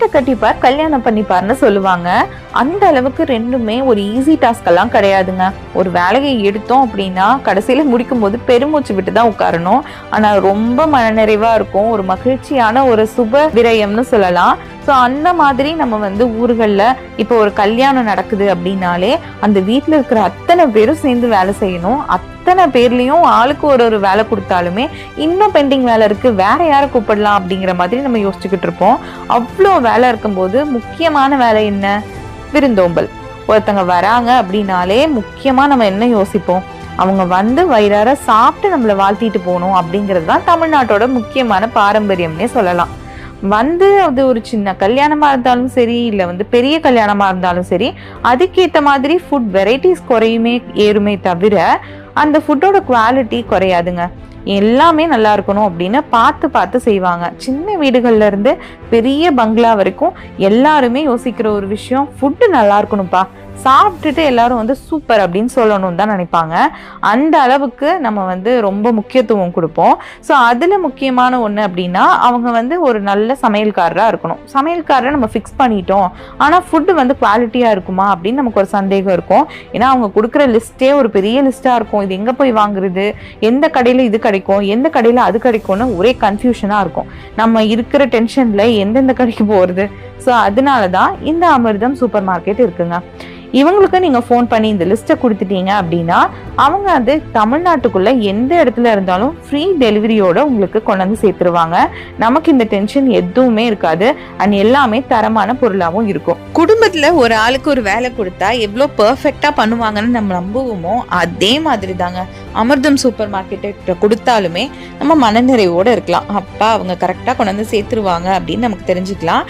வீட்டை கட்டிப்பார் கல்யாணம் பண்ணிப்பார்னு சொல்லுவாங்க. அந்த அளவுக்கு ரெண்டுமே ஒரு ஈஸி டாஸ்க் எல்லாம் கிடையாதுங்க. ஒரு வேலையை எடுத்தோம் அப்படின்னா கடைசியில முடிக்கும் போது பெருமூச்சு விட்டு தான் உட்காரணும். ஆனா ரொம்ப மனநிறைவா இருக்கும். ஒரு மகிழ்ச்சியான ஒரு சுப விரயம்னு சொல்லலாம். ஸோ அந்த மாதிரி நம்ம வந்து ஊர்களில் இப்போ ஒரு கல்யாணம் நடக்குது அப்படின்னாலே அந்த வீட்டில் இருக்கிற அத்தனை பேரும் சேர்ந்து வேலை செய்யணும். அத்தனை பேர்லேயும் ஆளுக்கு ஒரு ஒரு வேலை கொடுத்தாலுமே இன்னும் பெண்டிங் வேலை இருக்கு. வேற யாரை கூப்பிடலாம் அப்படிங்கிற மாதிரி நம்ம யோசிச்சுக்கிட்டு இருப்போம். அவ்வளோ வேலை இருக்கும்போது முக்கியமான வேலை என்ன? விருந்தோம்பல். ஒருத்தங்க வராங்க அப்படின்னாலே முக்கியமாக நம்ம என்ன யோசிப்போம்? அவங்க வந்து வயிறார சாப்பிட்டு நம்மளை வாழ்த்திட்டு போகணும் அப்படிங்கிறது தான் தமிழ்நாட்டோட முக்கியமான பாரம்பரியம்னே சொல்லலாம். வந்து அது ஒரு சின்ன கல்யாணமாக இருந்தாலும் சரி இல்லை வந்து பெரிய கல்யாணமாக இருந்தாலும் சரி அதுக்கேற்ற மாதிரி ஃபுட் வெரைட்டிஸ் குறையுமே ஏறுமே தவிர அந்த ஃபுட்டோட குவாலிட்டி குறையாதுங்க. எல்லாமே நல்லா இருக்கணும் அப்படின்னு பார்த்து பார்த்து செய்வாங்க. சின்ன வீடுகள்ல இருந்து பெரிய பங்களா வரைக்கும் எல்லாருமே யோசிக்கிற ஒரு விஷயம் ஃபுட்டு நல்லா இருக்கணும்ப்பா. சாப்பிட்டுட்டு எல்லாரும் வந்து சூப்பர் அப்படின்னு சொல்லணும் தான் நினைப்பாங்க. அந்த அளவுக்கு நம்ம வந்து ரொம்ப முக்கியத்துவம் கொடுப்போம். ஸோ அதில் முக்கியமான ஒன்று அப்படின்னா அவங்க வந்து ஒரு நல்ல சமையல்காரராக இருக்கணும். சமையல்காரரை நம்ம ஃபிக்ஸ் பண்ணிட்டோம். ஆனால் ஃபுட்டு வந்து குவாலிட்டியாக இருக்குமா அப்படின்னு நமக்கு ஒரு சந்தேகம் இருக்கும். ஏன்னா அவங்க கொடுக்குற லிஸ்ட்டே ஒரு பெரிய லிஸ்ட்டாக இருக்கும். இது எங்கே போய் வாங்குறது? எந்த கடையில் இது கிடைக்கும்? எந்த கடையில் அது கிடைக்கும்னு ஒரே கன்ஃபியூஷனாக இருக்கும். நம்ம இருக்கிற டென்ஷனில் எந்தெந்த கடைக்கு போகிறது ஸோ அதனால தான் இந்த அமிர்தம் சூப்பர் மார்க்கெட் இருக்குங்க. இவங்களுக்கு நீங்கள் ஃபோன் பண்ணி இந்த லிஸ்ட்டை கொடுத்துட்டீங்க அப்படின்னா அவங்க அது தமிழ்நாட்டுக்குள்ள எந்த இடத்துல இருந்தாலும் ஃப்ரீ டெலிவரியோட உங்களுக்கு கொண்டு வந்து சேர்த்துருவாங்க. நமக்கு இந்த டென்ஷன் எதுவுமே இருக்காது. அண்ட் எல்லாமே தரமான பொருளாகவும் இருக்கும். குடும்பத்தில் ஒரு ஆளுக்கு ஒரு வேலை கொடுத்தா எவ்வளோ பர்ஃபெக்டாக பண்ணுவாங்கன்னு நம்ம நம்புவோமோ அதே மாதிரி தாங்க அமிர்தம் சூப்பர் மார்க்கெட்டை கொடுத்தாலுமே நம்ம மனநிறைவோடு இருக்கலாம். அப்பா அவங்க கரெக்டாக கொண்டு வந்து சேர்த்துருவாங்க அப்படின்னு நமக்கு தெரிஞ்சுக்கலாம்.